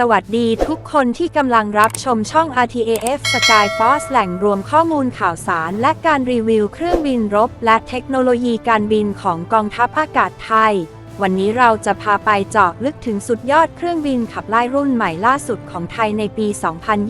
สวัสดีทุกคนที่กำลังรับชมช่อง RTAF Sky Force แหล่งรวมข้อมูลข่าวสาร และการรีวิวเครื่องบินรบ และเทคโนโลยีการบินของกองทัพอากาศไทย วันนี้เราจะพาไปเจาะลึกถึงสุดยอดเครื่องบินขับไล่รุ่นใหม่ล่าสุดของไทยในปี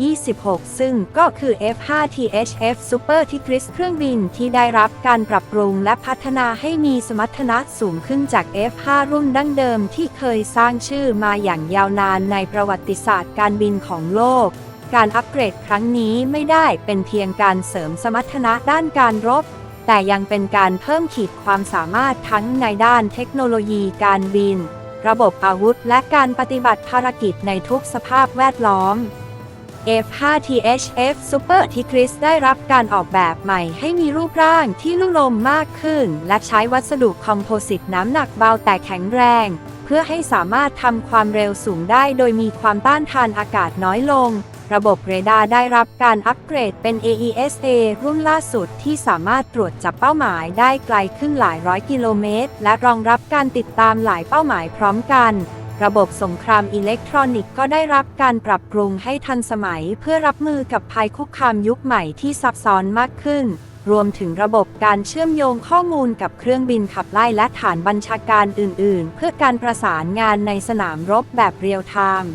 2026 ซึ่งก็คือ F5THF Super Tigris เครื่องบินที่ได้รับการปรับปรุงและพัฒนาให้มีสมรรถนะสูงขึ้นจาก F5 รุ่นดั้งเดิมที่เคยสร้างชื่อมาอย่างยาวนานในประวัติศาสตร์การบินของโลกการอัปเกรดครั้งนี้ไม่ได้เป็นเพียงการเสริมสมรรถนะด้านการรบ แต่ยังเป็นการเพิ่มขีดความสามารถทั้งในด้านเทคโนโลยีการบิน ระบบอาวุธ และการปฏิบัติภารกิจในทุกสภาพแวดล้อม F5THF Super Tigris ได้รับการออกแบบใหม่ให้มีรูปร่างที่ลุ่มลมมากขึ้น และใช้วัสดุคอมโพสิตน้ำหนักเบาแต่แข็งแรง เพื่อให้สามารถทำความเร็วสูงได้โดยมีความต้านทานอากาศน้อยลง ระบบเรดาร์ได้รับการอัปเกรดเป็น AESA รุ่นล่าสุดที่สามารถตรวจจับเป้าหมายได้ไกลขึ้นหลายร้อยกิโลเมตร และรองรับการติดตามหลายเป้าหมายพร้อมกัน ระบบสงครามอิเล็กทรอนิกส์ก็ได้รับการปรับปรุงให้ทันสมัย เพื่อรับมือกับภัยคุกคามยุคใหม่ที่ซับซ้อนมากขึ้น รวมถึงระบบการเชื่อมโยงข้อมูลกับเครื่องบินขับไล่และฐานบัญชาการอื่น ๆ เพื่อการประสานงานในสนามรบแบบเรียลไทม์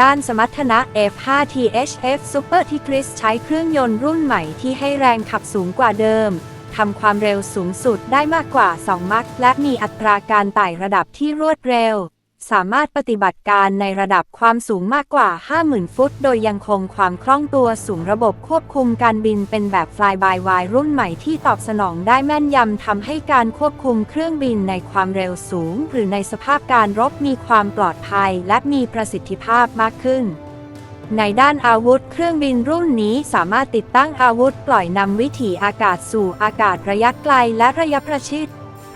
ด้านสมรรถนะ F5THF Super Tigris ใช้เครื่องยนต์รุ่นใหม่ที่ให้แรงขับสูงกว่าเดิม ทำความเร็วสูงสุดได้มากกว่า 2 มัคและมีอัตราการไต่ระดับที่รวดเร็ว สามารถปฏิบัติการในระดับความสูงมากกว่า 50,000 ฟุต โดยยังคงความคล่องตัวสูงระบบควบคุมการบินเป็นแบบ Fly by Wire รุ่นใหม่ที่ตอบสนองได้แม่นยำทำให้การควบคุมเครื่องบินในความเร็วสูง หรือในสภาพการรบมีความปลอดภัย และมีประสิทธิภาพมากขึ้นในด้านอาวุธเครื่องบินรุ่นนี้สามารถติดตั้งอาวุธปล่อยนำวิถีอากาศสู่อากาศระยะไกลและระยะประชิด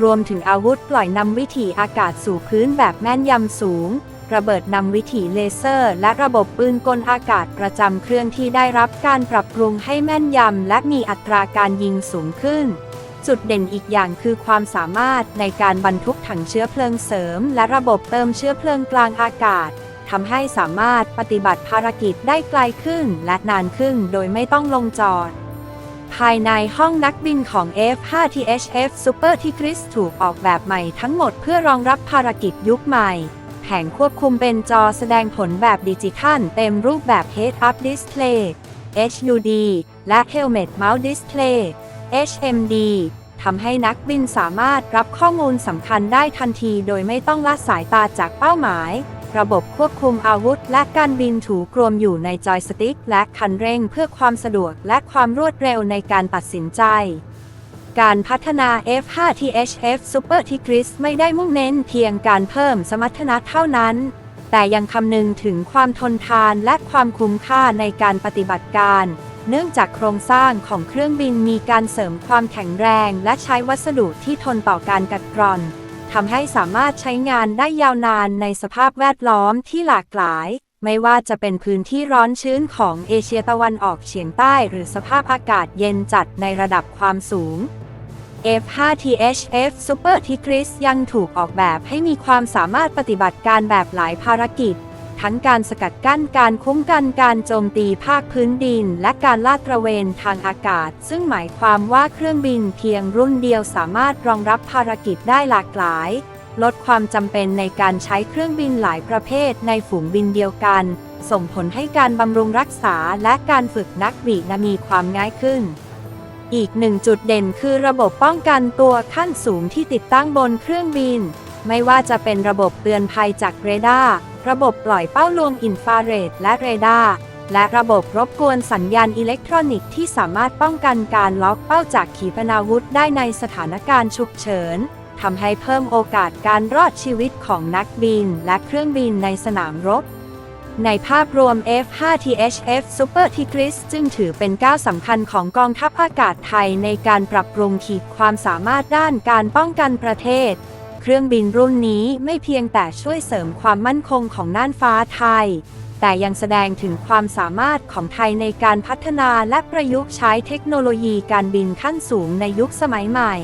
รวมถึงอาวุธปล่อยนำวิถีอากาศสู่พื้นแบบแม่นยำสูง ระเบิดนำวิถีเลเซอร์ และระบบปืนกลอากาศประจำเครื่องที่ได้รับการปรับปรุงให้แม่นยำและมีอัตราการยิงสูงขึ้น จุดเด่นอีกอย่างคือความสามารถในการบรรทุกถังเชื้อเพลิงเสริม และระบบเติมเชื้อเพลิงกลางอากาศทำให้สามารถปฏิบัติภารกิจได้ไกลขึ้นและนานขึ้นโดยไม่ต้องลงจอด ภายในห้องนักบินของ F5THF Super Tigris ถูกออกแบบใหม่ทั้งหมดเพื่อรองรับภารกิจยุคใหม่แผงควบคุมเป็นจอแสดงผลแบบดิจิทัลเต็มรูปแบบ Head-Up Display HUD และ Helmet Mount Display HMD ทำให้นักบินสามารถรับข้อมูลสำคัญได้ทันทีโดยไม่ต้องละสายตาจากเป้าหมาย ระบบควบคุมอาวุธ และการบินถูกรวมอยู่ในจอยสติ๊กและคันเร่งเพื่อความสะดวกและความรวดเร็วในการตัดสินใจ การพัฒนา F5THF Super Tigris ไม่ได้มุ่งเน้นเพียงการเพิ่มสมรรถนะเท่านั้น แต่ยังคำนึงถึงความทนทานและความคุ้มค่าในการปฏิบัติการเนื่องจากโครงสร้างของเครื่องบินมีการเสริมความแข็งแรง และใช้วัสดุที่ทนต่อการกัดกร่อน ทำให้สามารถใช้งานได้ยาวนานในสภาพแวดล้อมที่หลากหลาย ไม่ว่าจะเป็นพื้นที่ร้อนชื้นของเอเชียตะวันออกเฉียงใต้ หรือสภาพอากาศเย็นจัดในระดับความสูง F5THF Super Tigris ยังถูกออกแบบให้มีความสามารถปฏิบัติการแบบหลายภารกิจ ทั้งการสกัดกั้นการคุ้มกันการโจมตีภาคพื้นดิน และการลาดตระเวนทางอากาศ ซึ่งหมายความว่าเครื่องบินเพียงรุ่นเดียวสามารถรองรับภารกิจได้หลากหลาย ลดความจำเป็นในการใช้เครื่องบินหลายประเภทในฝูงบินเดียวกัน ส่งผลให้การบำรุงรักษาและการฝึกนักบินมีความง่ายขึ้นอีกหนึ่งจุดเด่นคือระบบป้องกันตัวขั้นสูงที่ติดตั้งบนเครื่องบิน ไม่ว่าจะเป็นระบบเตือนภัยจากเรดาร์ ระบบปล่อยเป้าลวงอินฟราเรดและเรดาร์ และระบบรบกวนสัญญาณอิเล็กทรอนิกส์ที่สามารถป้องกันการล็อกเป้าจากขีปนาวุธได้ในสถานการณ์ฉุกเฉินทำให้เพิ่มโอกาสการรอดชีวิตของนักบินและเครื่องบินในสนามรบ ในภาพรวม F5THF Super Tigris จึงถือเป็นก้าวสำคัญของกองทัพอากาศไทยในการปรับปรุงขีดความสามารถด้านการป้องกันประเทศ เครื่องบินรุ่นนี้ไม่เพียงแต่ช่วยเสริมความมั่นคงของน่านฟ้าไทย แต่ยังแสดงถึงความสามารถของไทยในการพัฒนาและประยุกต์ใช้เทคโนโลยีการบินขั้นสูงในยุคสมัยใหม่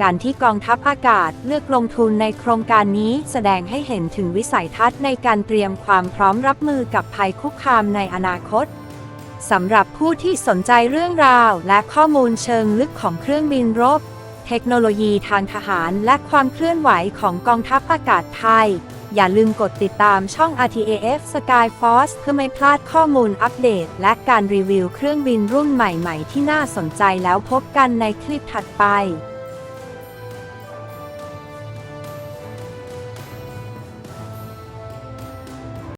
การที่กองทัพอากาศเลือกลงทุนในโครงการนี้แสดงให้เห็นถึงวิสัยทัศน์ในการเตรียมความพร้อมรับมือกับภัยคุกคามในอนาคตสำหรับผู้ที่สนใจเรื่องราวและข้อมูลเชิงลึกของเครื่องบินรบ เทคโนโลยีทางทหารและความเคลื่อนไหวของกองทัพอากาศไทย อย่าลืมกดติดตามช่อง RTAF Sky Force เพื่อไม่พลาดข้อมูลอัปเดต และการรีวิวเครื่องบินรุ่นใหม่ ๆ ที่น่าสนใจแล้วพบกันในคลิปถัดไป